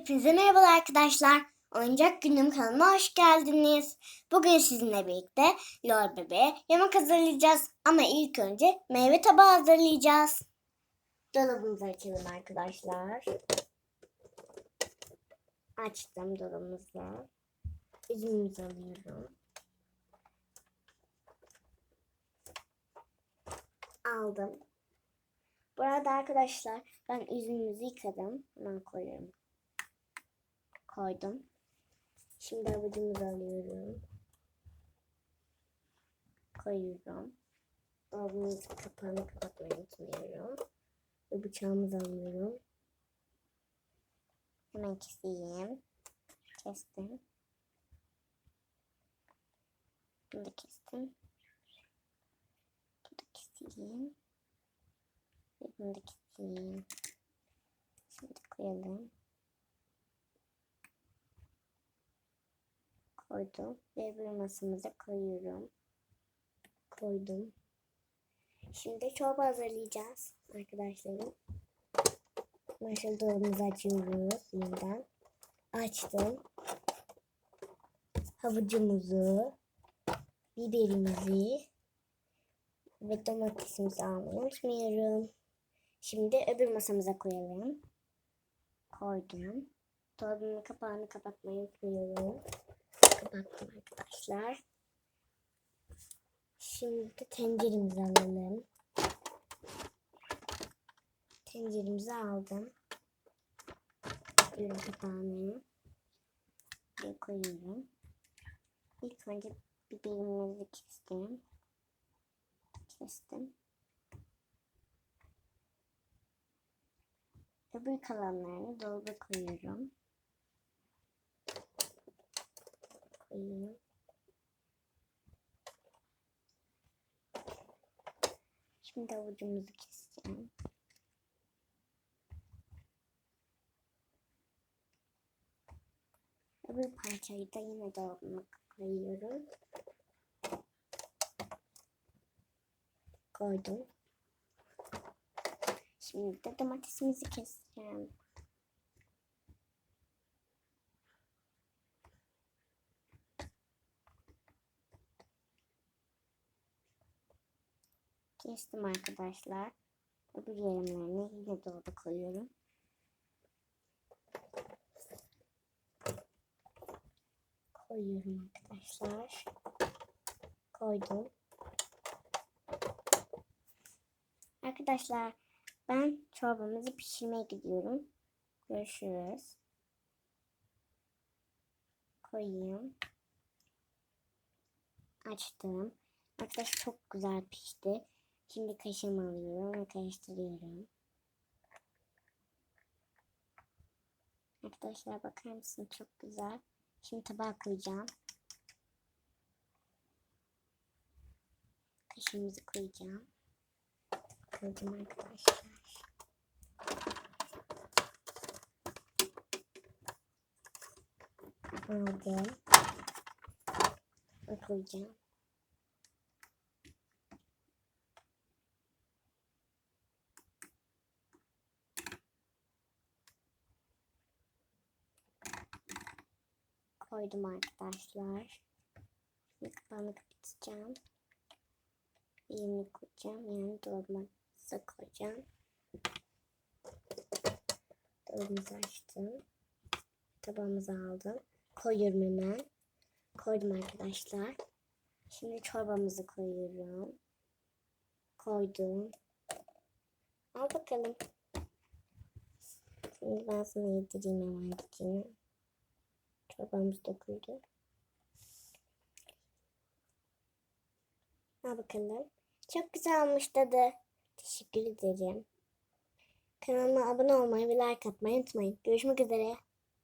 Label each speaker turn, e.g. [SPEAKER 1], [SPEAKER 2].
[SPEAKER 1] Hepinize merhabalar arkadaşlar. Oyuncak Günüm kanalıma hoş geldiniz. Bugün sizinle birlikte Lol Bebe yemek hazırlayacağız. Ama ilk önce meyve tabağı hazırlayacağız. Dolabımızı açalım arkadaşlar. Açtım dolabımızı. Üzümümüzü alıyorum. Aldım. Bu arada arkadaşlar ben üzümümüzü yıkadım. Hemen koyuyorum. Koydum. Şimdi avucumuzu alıyorum. Koyuyorum. Dolabımızın kapağını kapatmayı unutmuyorum. Ve bıçağımızı alıyorum. Hemen keseyim. Kestim. Bunu da kestim. Bunu da keseyim. Bunu da keseyim. Şimdi koyalım. Koydum. Ve bir masamıza koyuyorum. Koydum. Şimdi çorba hazırlayacağız arkadaşlarım. Maşal dolabımızı açıyoruz yeniden. Açtım. Havucumuzu, biberimizi ve domatesimizi almayı unutmuyorum. Şimdi öbür masamıza koyalım. Koydum. Dolabımın kapağını kapatmayı unutmuyorum. Arkadaşlar. Şimdi tenceremizi alalım. Tenceremizi aldım. Koyuyorum kapağını. Ve koyuyorum. İlk önce biberimizi kestim. Kestim. Öbür kalanlarını dolaba koyuyorum. Koyuyorum. Şimdi avucumuzu keseceğim. Öbür parçayı da yine dolabıma koyuyorum. Koydum. Şimdi de domatesimizi keseceğim. Kestim arkadaşlar. Öbür yerimlerini yine dolaba koyuyorum. Koyuyorum arkadaşlar. Koydum. Arkadaşlar ben çorbamızı pişirmeye gidiyorum. Görüşürüz. Koyayım. Açtım. Arkadaşlar çok güzel pişti. Şimdi kaşığımı alıyorum ve karıştırıyorum. Arkadaşlar bakar mısın çok güzel. Şimdi tabağa koyacağım. Kaşığımızı koyacağım. Koydum arkadaşlar. Ve koyacağım. Koydum arkadaşlar. Şimdi kapağını kapatacağım. Yerini koyacağım. Yani dolabıma koyacağım. Dolabımızı açtım. Tabağımızı aldım. Koyuyorum hemen. Koydum arkadaşlar. Şimdi çorbamızı koyuyorum. Koydum. Al bakalım. Şimdi ben sana yedireyim hemen dikini. Çorbamız döküldü. Al bakalım. Çok güzel olmuş tadı. Teşekkür ederim. Kanalıma abone olmayı ve like atmayı unutmayın. Görüşmek üzere.